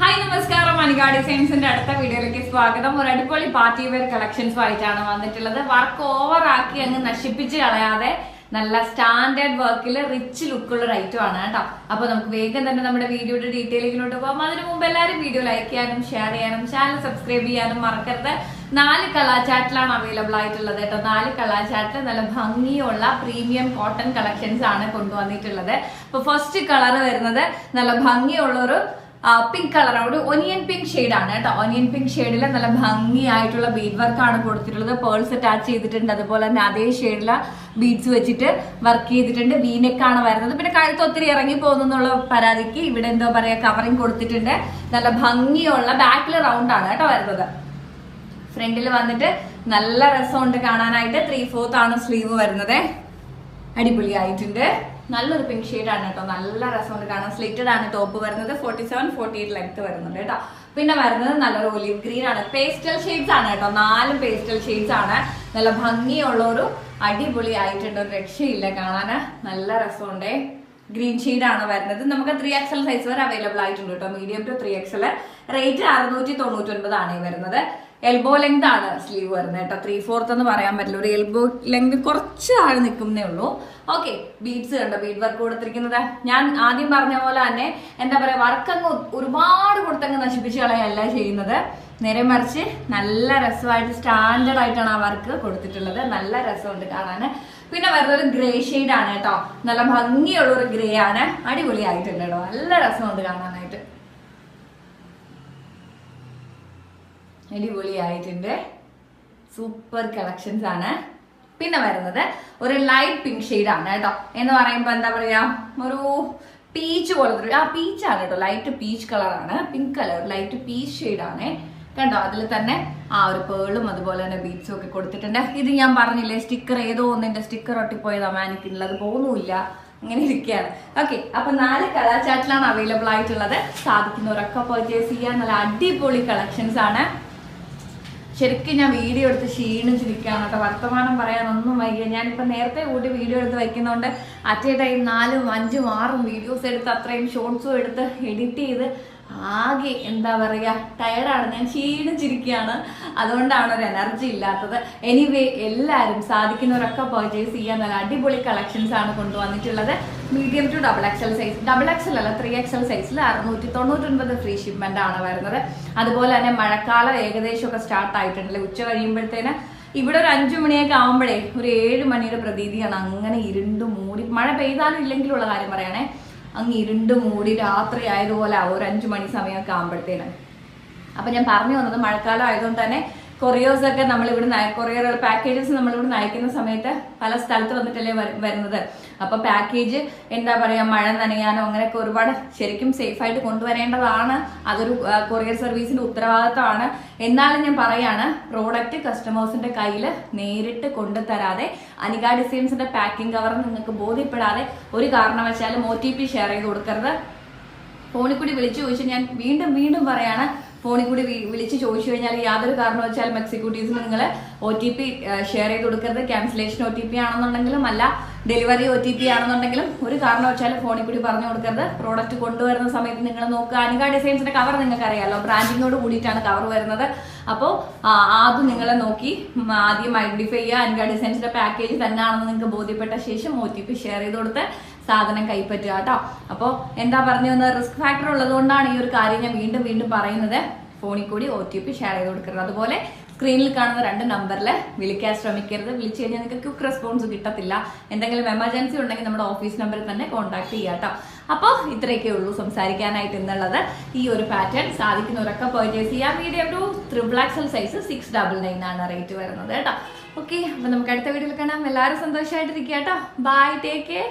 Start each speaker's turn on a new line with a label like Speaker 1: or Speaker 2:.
Speaker 1: Hi നമസ്കാരം. മണികാ ഡിസൈൻസിന്റെ അടുത്ത വീഡിയോയിലേക്ക് സ്വാഗതം. ഒരു അടിപൊളി പാർട്ടി വെയർ കളക്ഷൻസ് ആയിട്ടാണ് വന്നിട്ടുള്ളത്. വർക്ക് ഓവർ ആക്കി അങ്ങ് നശിപ്പിച്ച് കളയാതെ നല്ല സ്റ്റാൻഡേർഡ് വർക്കിൽ റിച്ച് ലുക്കുള്ള ഒരു ഐറ്റം ആണ് കേട്ടോ. അപ്പൊ നമുക്ക് വേഗം തന്നെ നമ്മുടെ വീഡിയോയുടെ ഡീറ്റെയിലിങ്ങിലോട്ട് പോകാം അതിനു മുമ്പ് എല്ലാവരും വീഡിയോ ലൈക്ക് ചെയ്യാനും ഷെയർ ചെയ്യാനും ചാനൽ സബ്സ്ക്രൈബ് ചെയ്യാനും മറക്കരുത്. നാല് കളാചാറ്റിലാണ് അവൈലബിൾ ആയിട്ടുള്ളത് കേട്ടോ. നാല് കളാചാറ്റിൽ നല്ല ഭംഗിയുള്ള പ്രീമിയം കോട്ടൺ കളക്ഷൻസ് ആണ് കൊണ്ടുവന്നിട്ടുള്ളത്. അപ്പൊ ഫസ്റ്റ് കളർ വരുന്നത് നല്ല ഭംഗിയുള്ള ഒരു പിങ്ക് കളർ ഒരു ഒനിയൻ പിങ്ക് ആണ് കേട്ടോ. ഒനിയൻ പിങ്ക് ഷെയ്ഡിൽ നല്ല ഭംഗിയായിട്ടുള്ള ബീഡ് വർക്ക് ആണ് കൊടുത്തിട്ടുള്ളത്. പേൾസ് അറ്റാച്ച് ചെയ്തിട്ടുണ്ട്. അതുപോലെ തന്നെ അതേ ഷെയ്ഡിലെ ബീഡ്സ് വെച്ചിട്ട് വർക്ക് ചെയ്തിട്ടുണ്ട്. വീനെക്കാണ് വരുന്നത്. പിന്നെ കഴുത്ത് ഒത്തിരി ഇറങ്ങി പോകുന്നുള്ള പരാതിക്ക് ഇവിടെ എന്തോ പറയാ കവറിങ് കൊടുത്തിട്ടുണ്ട്. നല്ല ഭംഗിയുള്ള ബാക്കിൽ റൗണ്ട് ആണ് കേട്ടോ വരുന്നത്. ഫ്രണ്ടിൽ വന്നിട്ട് നല്ല രസമുണ്ട് കാണാനായിട്ട്. ത്രീ ഫോർത്ത് ആണ് സ്ലീവ് വരുന്നത്. അടിപൊളിയായിട്ടുണ്ട്. നല്ലൊരു പിങ്ക് ഷെയ്ഡ് ആണ് കേട്ടോ. നല്ല രസമുണ്ട് കാരണം സ്ലിറ്റഡ് ആണ് ടോപ്പ് വരുന്നത്. Forty seven forty eight length വരുന്നുണ്ട് കേട്ടോ. പിന്നെ വരുന്നത് നല്ലൊരു ഒലിവ് ഗ്രീൻ ആണ്. പേസ്റ്റൽ ഷെയ്ഡ്സ് ആണ് കേട്ടോ. നാലും പേസ്റ്റൽ ഷെയ്ഡ്സ് ആണ്. നല്ല ഭംഗിയുള്ള ഒരു അടിപൊളി ആയിട്ടുണ്ട് ഒരു രക്ഷയില്ല കാണാൻ. നല്ല രസമുണ്ടേ. ഗ്രീൻ ആണ് വരുന്നത്. നമുക്ക് ത്രീ എക്സൽ സൈസ് വരെ അവൈലബിൾ ആയിട്ടുണ്ട് കേട്ടോ. Medium to three XL rate അറുന്നൂറ്റി തൊണ്ണൂറ്റി ഒൻപതാണ് വരുന്നത്. എൽബോ ലെങ്ത് ആണ് സ്ലീവ് വരുന്നത് കേട്ടോ. ത്രീ ഫോർത്ത് എന്ന് പറയാൻ പറ്റില്ല. ഒരു എൽബോ ലെങ്ത് കുറച്ച് ആൾ നിൽക്കുന്നേ ഉള്ളൂ. ഓക്കെ ബീഡ്സ് കണ്ടോ? ബീഡ് വർക്ക് കൊടുത്തിരിക്കുന്നത്. ഞാൻ ആദ്യം പറഞ്ഞ പോലെ തന്നെ എന്താ പറയാ വർക്ക് അങ്ങ് ഒരുപാട് കൊടുത്തങ്ങ് നശിപ്പിച്ച് കളയല്ല ചെയ്യുന്നത്. നേരെ മറിച്ച് നല്ല രസമായിട്ട് സ്റ്റാൻഡേർഡ് ആയിട്ടാണ് ആ വർക്ക് കൊടുത്തിട്ടുള്ളത്. നല്ല രസമുണ്ട് കാണാൻ പിന്നെ വരുന്നത് ഒരു ഗ്രേ ഷെയ്ഡ് ആണ് കേട്ടോ. നല്ല ഭംഗിയുള്ള ഒരു ഗ്രേ ആണ്. അടിപൊളിയായിട്ടുണ്ട് കേട്ടോ. നല്ല രസമുണ്ട് കാണാനായിട്ട്. അടിപൊളിയായിട്ടുണ്ട്. സൂപ്പർ കളക്ഷൻസ് ആണ്. പിന്നെ വരുന്നത് ഒരു ലൈറ്റ് പിങ്ക് ഷെയ്ഡ് ആണ് കേട്ടോ. എന്ന് പറയുമ്പോൾ എന്താ പറയാ? ഒരു പീച്ച് പോലത്തെ ആ പീച്ച് ആണ് കേട്ടോ. ലൈറ്റ് പീച്ച് കളറാണ് pink colour light peach shade ആണ്. കണ്ടോ? അതിൽ തന്നെ ആ ഒരു പേളും അതുപോലെ തന്നെ ബീഡ്സും ഒക്കെ കൊടുത്തിട്ടുണ്ട്. ഇത് ഞാൻ പറഞ്ഞില്ലേ സ്റ്റിക്കർ ഏതോ ഒന്നിന്റെ സ്റ്റിക്കർ ഒട്ടിപ്പോയതാ മാനിക്കുന്നുള്ളത് അത് പോകുന്നുമില്ല. അങ്ങനെ ഇരിക്കുകയാണ്. ഓക്കെ അപ്പൊ നാല് കളർ ചാറ്റിലാണ് അവൈലബിൾ ആയിട്ടുള്ളത്. സാധിക്കുന്നവരൊക്കെ പർച്ചേസ് ചെയ്യാൻ നല്ല അടിപൊളി കളക്ഷൻസ് ആണ്. ശരിക്കും ഞാൻ വീഡിയോ എടുത്ത് ക്ഷീണിച്ചിരിക്കുകയാണ് കേട്ടോ. വർത്തമാനം പറയാനൊന്നും വയ്യ. ഞാനിപ്പോൾ നേരത്തെ കൂട്ടി വീഡിയോ എടുത്ത് വയ്ക്കുന്നതുകൊണ്ട് അറ്റ് എ ടൈം നാലും അഞ്ചും ആറും വീഡിയോസ് എടുത്ത് അത്രയും ഷോർട്സും എടുത്ത് എഡിറ്റ് ചെയ്ത് ആകെ എന്താ പറയുക ടയർഡാണ് ഞാൻ ക്ഷീണിച്ചിരിക്കുകയാണ്. അതുകൊണ്ടാണ് ഒരു എനർജി ഇല്ലാത്തത്. എനിവേ എല്ലാവരും സാധിക്കുന്നവരൊക്കെ പർച്ചേസ് ചെയ്യാൻ നല്ല അടിപൊളി കളക്ഷൻസ് ആണ് കൊണ്ടുവന്നിട്ടുള്ളത്. Medium to double XL size double XL അല്ല ത്രീ എക്സൽ സൈസിൽ അറുന്നൂറ്റി തൊണ്ണൂറ്റൊൻപത് ഫ്രീ ഷിപ്മെന്റ് ആണ് വരുന്നത്. അതുപോലെ തന്നെ മഴക്കാലം ഏകദേശമൊക്കെ സ്റ്റാർട്ട് ആയിട്ടുണ്ടല്ലേ ഉച്ച കഴിയുമ്പോഴത്തേന് ഇവിടെ ഒരു അഞ്ചു മണിയൊക്കെ ആകുമ്പോഴേ ഒരു ഏഴ് മണിയുടെ പ്രതീതിയാണ്. അങ്ങനെ ഇരുണ്ട് മൂടി മഴ പെയ്താലും ഇല്ലെങ്കിലുള്ള കാര്യം പറയണേ. അങ്ങ് ഇരുണ്ട് മൂടി രാത്രി ആയതുപോലെ ഒരു അഞ്ചു മണി സമയമൊക്കെ ആവുമ്പോഴത്തേനും. അപ്പൊ ഞാൻ പറഞ്ഞു വന്നത് മഴക്കാലം ആയതുകൊണ്ട് തന്നെ കൊറിയേഴ്സ് ഒക്കെ നമ്മൾ ഇവിടെ കൊറിയർ പാക്കേജസ് നമ്മൾ ഇവിടെ അയക്കുന്ന സമയത്ത് പല സ്ഥലത്ത് വന്നിട്ടല്ലേ വരുന്നത്. അപ്പൊ പാക്കേജ് എന്താ പറയാ മഴ നനയാനോ അങ്ങനെയൊക്കെ ഒരുപാട് ശരിക്കും സേഫ് ആയിട്ട് കൊണ്ടുവരേണ്ടതാണ്. അതൊരു കൊറിയർ സർവീസിന്റെ ഉത്തരവാദിത്തമാണ്. എന്നാലും ഞാൻ പറയാണ് പ്രോഡക്റ്റ് കസ്റ്റമേഴ്സിന്റെ കയ്യിൽ നേരിട്ട് കൊണ്ടുതരാതെ അനിക ഡിസൈൻസിന്റെ പാക്കിംഗ് കവർ നിങ്ങൾക്ക് ബോധ്യപ്പെടാതെ ഒരു കാരണവശാലും ഒ ടി പി ഷെയർ ചെയ്ത് കൊടുക്കരുത്. ഫോണിൽ കൂടി വിളിച്ചു ചോദിച്ചു ഞാൻ വീണ്ടും വീണ്ടും പറയാണ് ഫോണിൽ കൂടി വിളിച്ച് ചോദിച്ചു കഴിഞ്ഞാൽ യാതൊരു കാരണവശാലും എക്സിക്യൂട്ടീവ്സിന് നിങ്ങൾ ഒ ടി പി ഷെയർ ചെയ്ത് കൊടുക്കരുത്. ക്യാൻസലേഷൻ ഒ ടി പി ആണെന്നുണ്ടെങ്കിലും അല്ല ഡെലിവറി ഒ ടി പി ആണെന്നുണ്ടെങ്കിലും ഒരു കാരണവശാലും ഫോണിൽ കൂടി പറഞ്ഞു കൊടുക്കരുത്. പ്രോഡക്റ്റ് കൊണ്ടുവരുന്ന സമയത്ത് നിങ്ങൾ നോക്കുക. അനുക ഡിസൈൻസിന്റെ കവർ നിങ്ങൾക്ക് അറിയാമല്ലോ ബ്രാൻഡിങ്ങോട് കൂടിയിട്ടാണ് കവർ വരുന്നത്. അപ്പോൾ ആദ്യം നിങ്ങളെ നോക്കി ആദ്യം ഐഡന്റിഫൈ ചെയ്യുക. അനുക ഡിസൈൻസിന്റെ പാക്കേജ് തന്നെയാണെന്ന് നിങ്ങൾക്ക് ബോധ്യപ്പെട്ട ശേഷം ഒ ടി പി ഷെയർ ചെയ്ത് കൊടുത്ത് സാധനം കൈപ്പറ്റുക കേട്ടോ. അപ്പോൾ എന്താ പറഞ്ഞു വന്ന റിസ്ക് ഫാക്ടർ ഉള്ളതുകൊണ്ടാണ് ഈ ഒരു കാര്യം ഞാൻ വീണ്ടും വീണ്ടും പറയുന്നത്. ഫോണിൽ കൂടി ഒ ടി പി ഷെയർ ചെയ്ത് കൊടുക്കരുത്. അതുപോലെ സ്ക്രീനിൽ കാണുന്ന രണ്ട് നമ്പറിൽ വിളിക്കാൻ ശ്രമിക്കരുത്. വിളിച്ചു കഴിഞ്ഞാൽ നിങ്ങൾക്ക് ക്വിക്ക് റെസ്പോൺസ് കിട്ടത്തില്ല. എന്തെങ്കിലും എമർജൻസി ഉണ്ടെങ്കിൽ നമ്മുടെ ഓഫീസ് നമ്പറിൽ തന്നെ കോൺടാക്ട് ചെയ്യാം കേട്ടോ അപ്പോൾ ഇത്രയൊക്കെ ഉള്ളൂ സംസാരിക്കാനായിട്ട് എന്നുള്ളത് ഈ ഒരു പാറ്റേൺ സാധിക്കുന്നവരൊക്കെ പർച്ചേസ് ചെയ്യാം. Medium to triple XL size six double nine ആണ് റേറ്റ് വരുന്നത് കേട്ടോ ഓക്കെ അപ്പോൾ നമുക്ക് അടുത്ത വീഡിയോയിൽ കാണാം. എല്ലാവരും സന്തോഷമായിട്ടിരിക്കുക കേട്ടോ ബൈ ടേക്ക് കെയർ